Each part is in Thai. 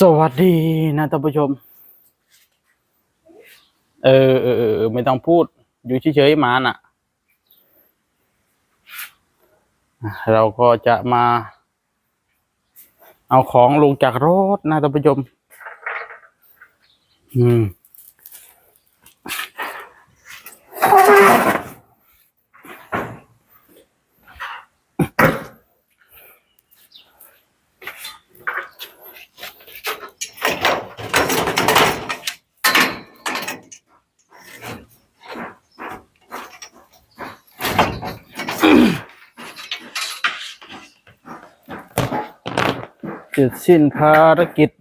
สวัสดีนะท่านผู้ชม เออเออไม่ต้องพูด อยู่เฉยๆมาน่ะ เราก็จะมา เอาของลงจากรถนะท่านผู้ชม อืม เสร็จสิ้นภารกิจเ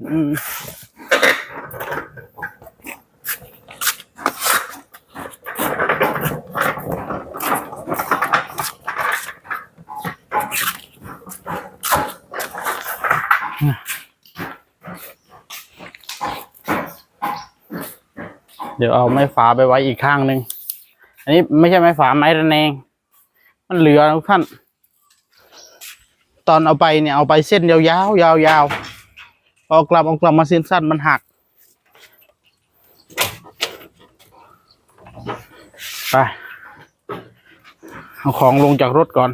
ดี๋ยวเอาไม้ฝาไปไว้อีกข้างหนึ่ง อันนี้ไม่ใช่ไม้ฝาไม้ระแนง มันเหลือทุกท่าน ตอนเอาไปเนี่ยเอาไปเส้นยาวๆยาวๆพอเอากลับเอากลับมาเส้นสั้นมันหักไปเอาของลงจากรถก่อน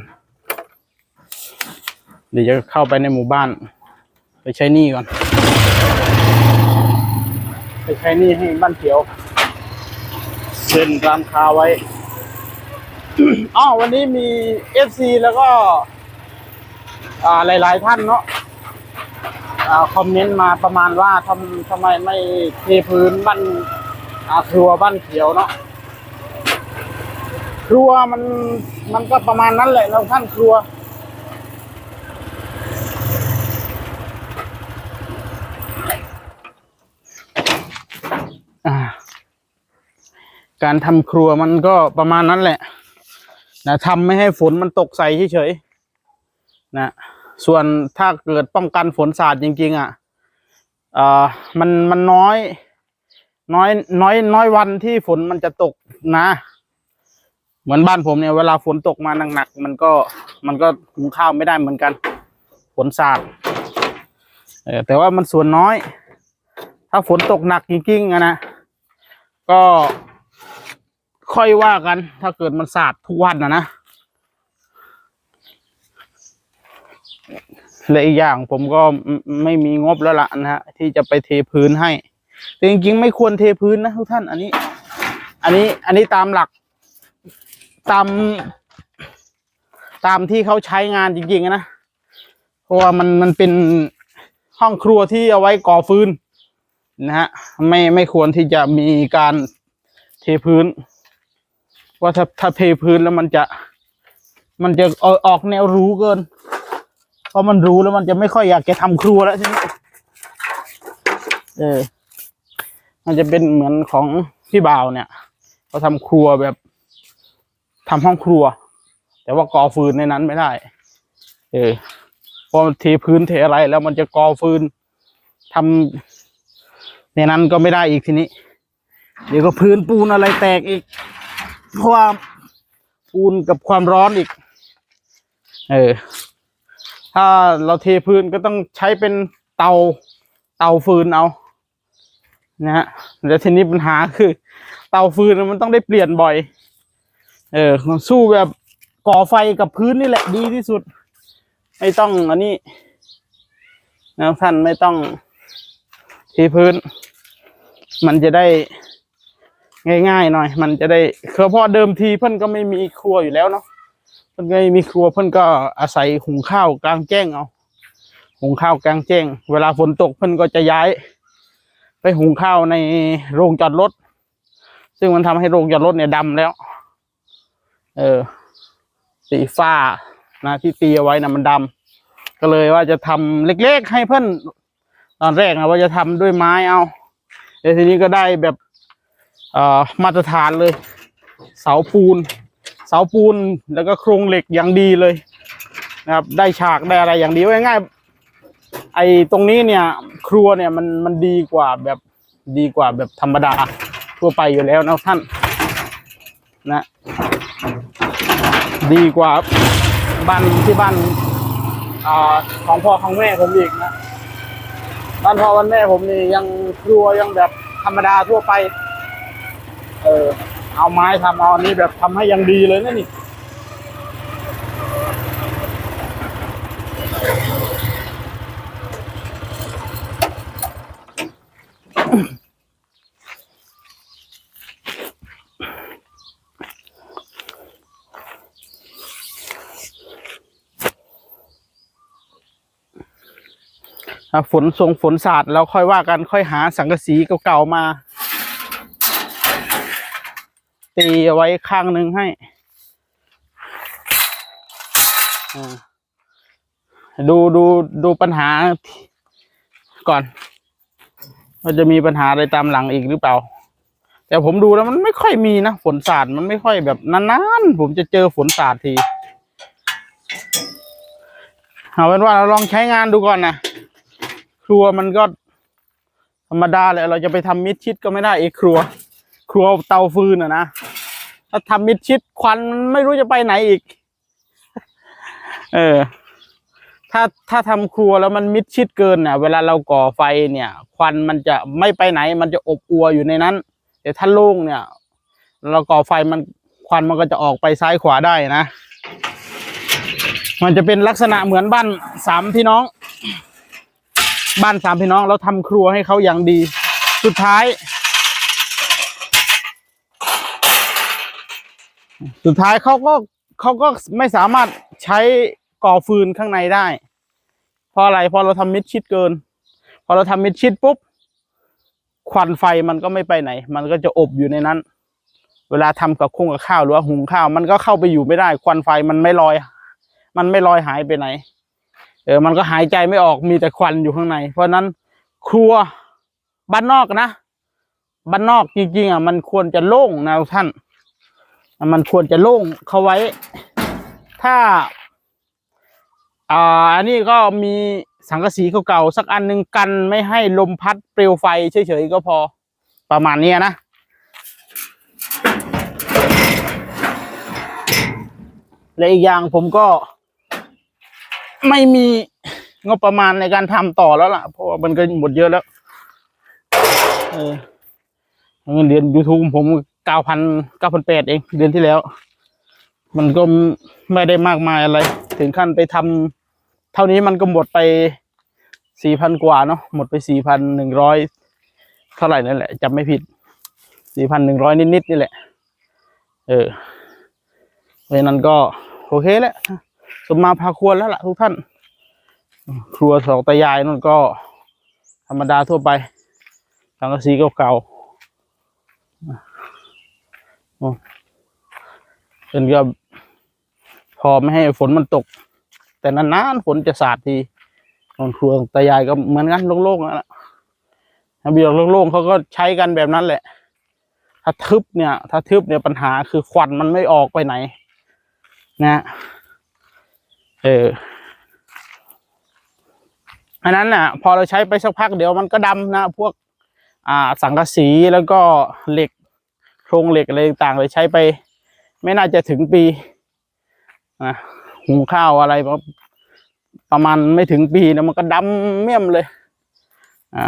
เดี๋ยวจะเข้าไปในหมู่บ้าน ไปใช้นี้ก่อน ไปใช้นี้ให้บ้านเขียวเซ็นร้านค้าไว้อ๋อวันนี้มีเอฟซีแล้วก็ หลาย ๆ ท่านเนาะคอมเมนต์มาประมาณว่าทำทำไมไม่เทพื้นบ้านครัวบ้านเขียวเนาะครัวมันมันก็ประมาณนั้นแหละเราท่านครัว การทำครัวมันก็ประมาณนั้นแหละนะทำไม่ให้ฝนมันตกใส่เฉยๆ นะส่วนถ้าเกิดป้องกันฝนสาดจริง ๆ อะเอ่อมันมันน้อย น้อยน้อยน้อยวันที่ฝนมันจะตกนะ เหมือนบ้านผมเนี่ยเวลาฝนตกมาหนักๆมันก็มันก็หุงข้าวไม่ได้เหมือนกัน ฝนสาดเออแต่ว่ามันส่วนน้อย ถ้าฝนตกหนักจริงๆอะนะก็ค่อยว่ากัน ถ้าเกิดมันสาดทุกวันนะนะ และอีกอย่างผมก็ไม่มีงบแล้วล่ะนะฮะที่จะไปเทพื้นให้ แต่จริงๆไม่ควรเทพื้นนะทุกท่าน อันนี้ อันนี้อันนี้ตามหลัก ตาม ตามที่เขาใช้งานจริงๆนะเพราะว่ามันมันเป็นห้องครัวที่เอาไว้ก่อฟืนนะฮะไม่ไม่ควรที่จะมีการเทพื้น ว่าถ้าถ้าเทพื้นแล้วมันจะ มันจะออกแนวรู้เกิน ราะมันรู้แล้วมันจะไม่ค่อยอยากจะทำครัวแล้วทีนี้เออ มันจะเป็นเหมือนของพี่บ่าวเนี่ยเขาทำครัวแบบทำห้องครัว แต่ว่าก่อฟืนในนั้นไม่ได้ เออพอเทพื้นเทอะไรแล้วมันจะก่อฟืนทำในนั้นก็ไม่ได้อีกทีนี้ เดี๋ยวก็พื้นปูนอะไรแตกอีก เพราะว่าปูนกับความร้อนอีก เออ ถ้าเราเทพื้นก็ต้องใช้เป็นเตาเตาฟืนเอานะฮะแล้วทีนี้ปัญหาคือ เตาฟืนมันต้องได้เปลี่ยนบ่อย เออสู้แบบก่อไฟกับพื้นนี่แหละดีที่สุด ไม่ต้องอันนี้นะท่านไม่ต้องเทพื้น มันจะได้ง่ายๆหน่อย มันจะได้คือเพราะเดิมทีเพิ่นก็ไม่มีครัวอยู่แล้วเนาะ เพิ่นไม่มีครัวเพิ่นก็อาศัยหุงข้าวกลางแจ้งเอาหุงข้าวกลางแจ้ง เวลาฝนตกเพิ่นก็จะย้าย ไปหุงข้าวในโรงจอดรถ ซึ่งมันทำให้โรงจอดรถเนี่ยดำแล้ว เออ สีฟ้านะที่ตีเอาไว้นะมันดำก็เลยว่าจะทำเล็กๆ ให้เพิ่นตอนแรกนะว่าจะทำด้วยไม้เอาแต่ทีนี้ก็ได้แบบเอ่อมาตรฐานเลย เสาปูน เสาปูนแล้วก็โครงเหล็กอย่างดีเลยนะครับ ได้ฉากได้อะไรอย่างดีไว่าง่ายไอ้ตรงนี้เนี่ย ครัวเนี่ยมันมันดีกว่าแบบดีกว่าแบบธรรมดาทั่วไปอยู่แล้วนะท่านนะ ดีกว่าบ้านที่บ้านอของพ่อของแม่ผมอีกนะวันพ่อวันแม่ผมนี่ยังครัวยังแบบธรรมดาทั่วไป เออ เอาไม้ทำเอาอันนี้แบบทำให้ยังดีเลยนะนี่ฝนทรงฝนสาดแล้วค่อยว่ากันค่อยหาสังกะสีเก่าๆมา ตีเอาไว้ข้างหนึ่งให้ดูดูดูปัญหาก่อนว่าจะมีปัญหาอะไรตามหลังอีกหรือเปล่า แต่ผมดูแล้วมันไม่ค่อยมีนะฝนสาดมันไม่ค่อยแบบนานๆผมจะเจอฝนสาดทีเอาเป็นว่าเราลองใช้งานดูก่อนนะครัวมันก็ธรรมดาเลยเราจะไปทำมิดชิดก็ไม่ได้เอกครัว ครัวเตาฟืนอะนะถ้าทำมิดชิดควันไม่รู้จะไปไหนอีก เออ ถ้าถ้าทำครัวแล้วมันมิดชิดเกินเนี่ยเวลาเราก่อไฟเนี่ย ควันมันจะไม่ไปไหน มันจะอบอวอยู่ในนั้น แต่ถ้าโล่งเนี่ย เราก่อไฟมันควันมันก็จะออกไปซ้ายขวาได้นะ มันจะเป็นลักษณะเหมือนบ้านสามพี่น้อง บ้านสามพี่น้องเราทำครัวให้เขาอย่างดี สุดท้าย สุดท้ายเขาก็เขาก็ไม่สามารถใช้ก่อฟืนข้างในได้ เพราะอะไรพราะเราทำมิดชิดเกิน พอเราทำมิดชิดปุ๊บควันไฟมันก็ไม่ไปไหน มันก็จะอบอยู่ในนั้น เวลาทำกับคุ้งกับข้าวหรือว่าหุงข้าว มันก็เข้าไปอยู่ไม่ได้ ควันไฟมันไม่ลอย มันไม่ลอยหายไปไหน เออ มันก็หายใจไม่ออกมีแต่ควันอยู่ข้างใน เพราะนั้นครัวบ้านนอกนะบ้านนอกจริงๆอะมันควรจะโล่งนะท่าน มันควรจะโล่งเขาไว้ ถ้า อ่า อันนี้ก็มีสังกะสีเก่าๆสักอันหนึ่งกันไม่ให้ลมพัดเปลวไฟเฉยๆก็พอประมาณนี้นะ และอีกอย่างผมก็ ไม่มีงบประมาณในการทำต่อแล้วล่ะ เพราะว่ามันก็หมดเยอะแล้วเออเงินเดือน YouTube ผม เก้าพันเก้าพันแปดเองเดือนที่แล้ว มันก็ไม่ได้มากมายอะไร ถึงขั้นไปทำเท่านี้มันก็หมดไปสี่พันกว่าเนาะหมดไปสี่พันหนึ่งร้อยเท่าไหร่นั่นแหละจำไม่ผิดสี่พันหนึ่งร้อยนิดๆนี่แหละ เออเพราะนั้นก็โอเคแล้วสมมาพาควรแล้วล่ะทุกท่าน ครัวสองตายายนั่นก็ ธรรมดาทั่วไปสังกะสีเก่าๆ อ๋อเป็นก็พอไม่ให้ฝนมันตก แต่นานๆฝนจะสาดทีนอนครัวตายายก็เหมือนกันโล่งๆนั่นแหละถ้าเบียร์โล่งๆเขาก็ใช้กันแบบนั้นแหละ ถ้าทึบเนี่ย ถ้าทึบเนี่ยปัญหาคือควันมันไม่ออกไปไหน นะเอออันนั้นน่ะ พอเราใช้ไปสักพักเดี๋ยวมันก็ดำนะ พวก อ่า สังกะสีแล้วก็เหล็ก รงเหล็กอะไรต่างๆเลยใช้ไป ไม่น่าจะถึงปีนะหุงข้าวอะไรประมาณไม่ถึงปีนะมันก็ดำเมี่ยมเลย อ่า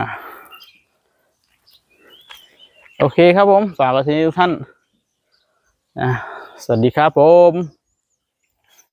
โอเคครับผม ฝากกับทีนี้ทุกท่าน อ่า สวัสดีครับผม